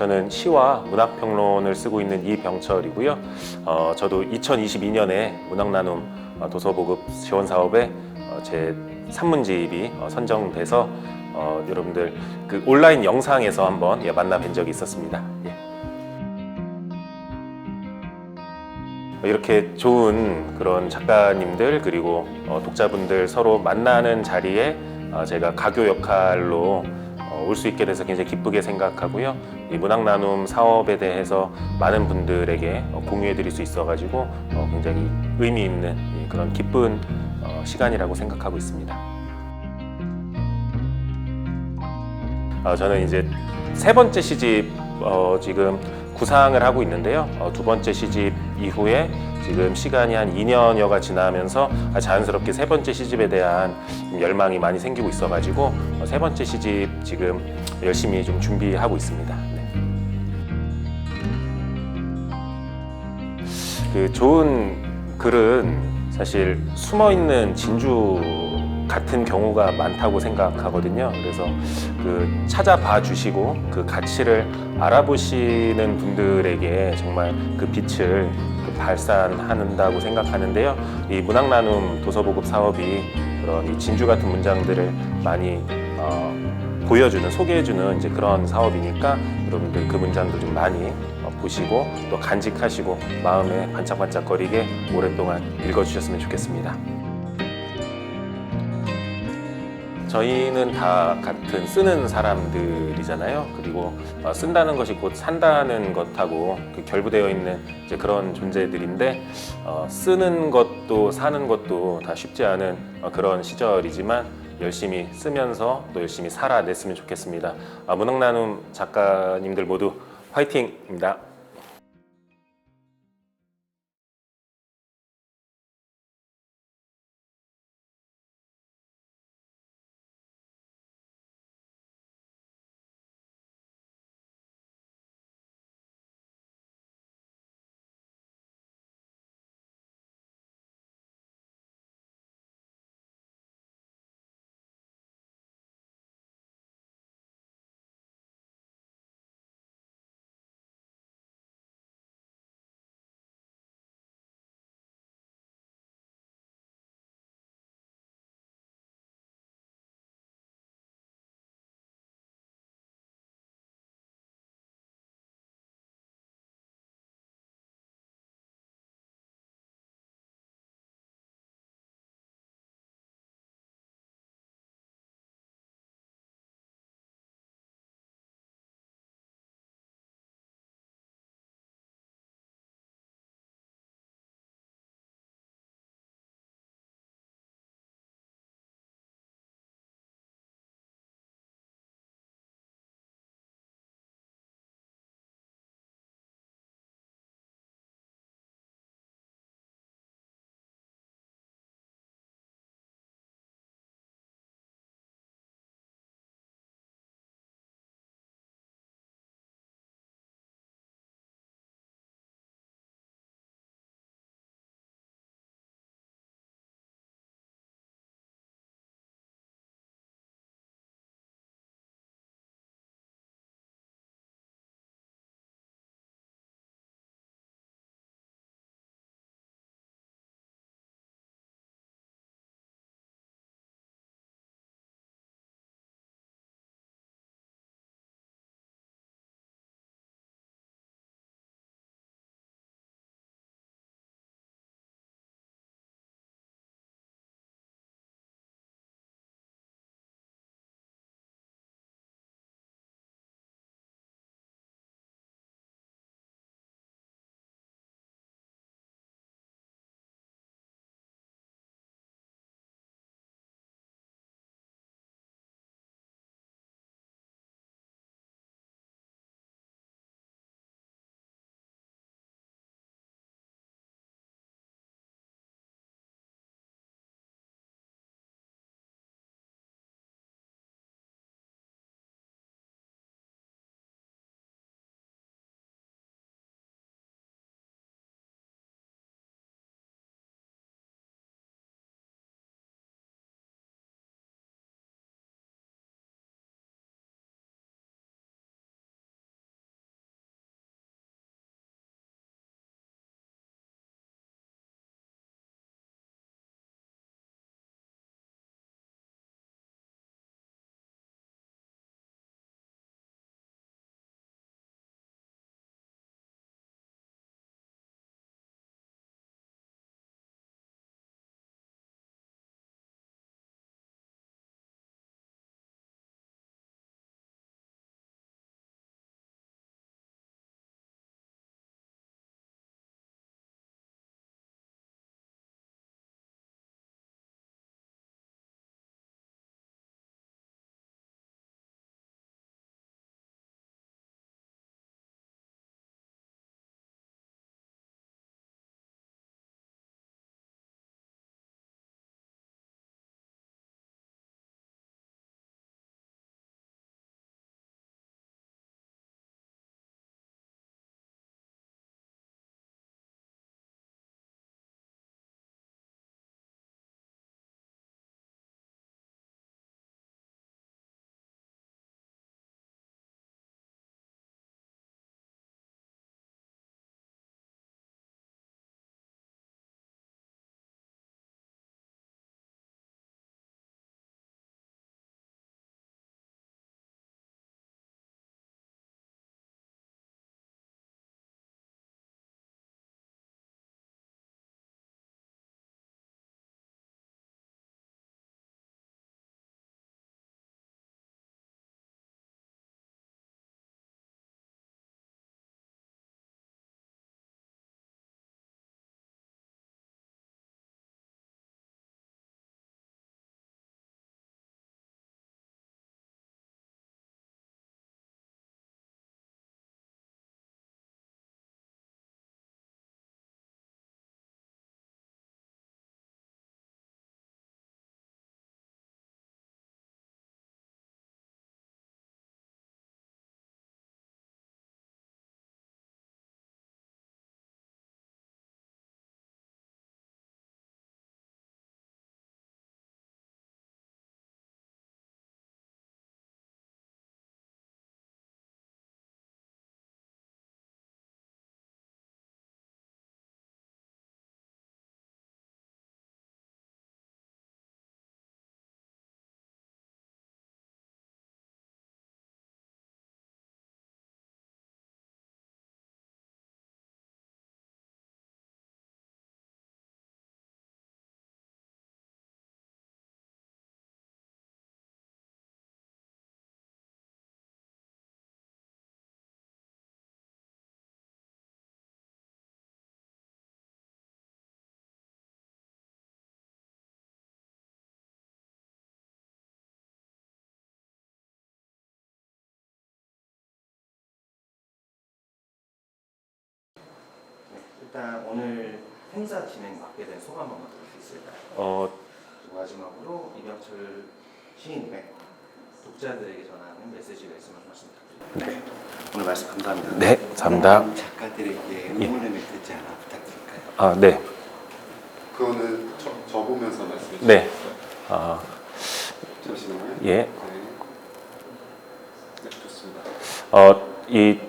저는 시와 문학평론을 쓰고 있는 이병철이고요. 어, 저도 2022년에 문학나눔 어, 도서보급 지원 사업에 어, 제 산문집이 어, 선정돼서 어, 여러분들 그 온라인 영상에서 한번 예, 만나 뵌 적이 있었습니다. 예. 이렇게 좋은 그런 작가님들 그리고 어, 독자분들 서로 만나는 자리에 어, 제가 가교 역할로 어, 올 수 있게 돼서 굉장히 기쁘게 생각하고요. 이 문학 나눔 사업에 대해서 많은 분들에게 어, 공유해 드릴 수 있어가지고 어, 굉장히 의미 있는 이 그런 기쁜 어, 시간이라고 생각하고 있습니다. 어, 저는 이제 세 번째 시집 어, 지금 구상을 하고 있는데요. 어, 두 번째 시집 이후에 지금 시간이 한 2년여가 지나면서 아, 자연스럽게 세 번째 시집에 대한 좀 열망이 많이 생기고 있어가지고 어, 세 번째 시집 지금 열심히 좀 준비하고 있습니다. 네. 그 좋은 글은 사실 숨어 있는 진주 같은 경우가 많다고 생각하거든요. 그래서 그 찾아봐 주시고 그 가치를 알아보시는 분들에게 정말 그 빛을 그 발산한다고 생각하는데요. 이 문학 나눔 도서 보급 사업이 그런 이 진주 같은 문장들을 많이 어, 보여주는 소개해주는 이제 그런 사업이니까 여러분들 그 문장들 좀 많이 어, 보시고 또 간직하시고 마음에 반짝반짝거리게 오랫동안 읽어주셨으면 좋겠습니다. 저희는 다 같은 쓰는 사람들이잖아요. 그리고 어, 쓴다는 것이 곧 산다는 것하고 그 결부되어 있는 그런 존재들인데 어, 쓰는 것도 사는 것도 다 쉽지 않은 어, 그런 시절이지만 열심히 쓰면서 또 열심히 살아냈으면 좋겠습니다. 아, 문학나눔 작가님들 모두 화이팅입니다. 일단 오늘 행사 진행 맡게 된 소감 한번 들을 수 있을까요? 어, 마지막으로 이병철 시인님의 독자들에게 전하는 메시지가 있으면 말씀 부탁드립니다. 네. 오늘 말씀 감사합니다. 네, 감사합니다. 작가들에게 응원의 메시지 하나 부탁드릴까요? 아, 네, 그거는 저, 적으면서 말씀해 주세요. 네, 아, 잠시만요. 예, 네. 네, 좋습니다. 어, 이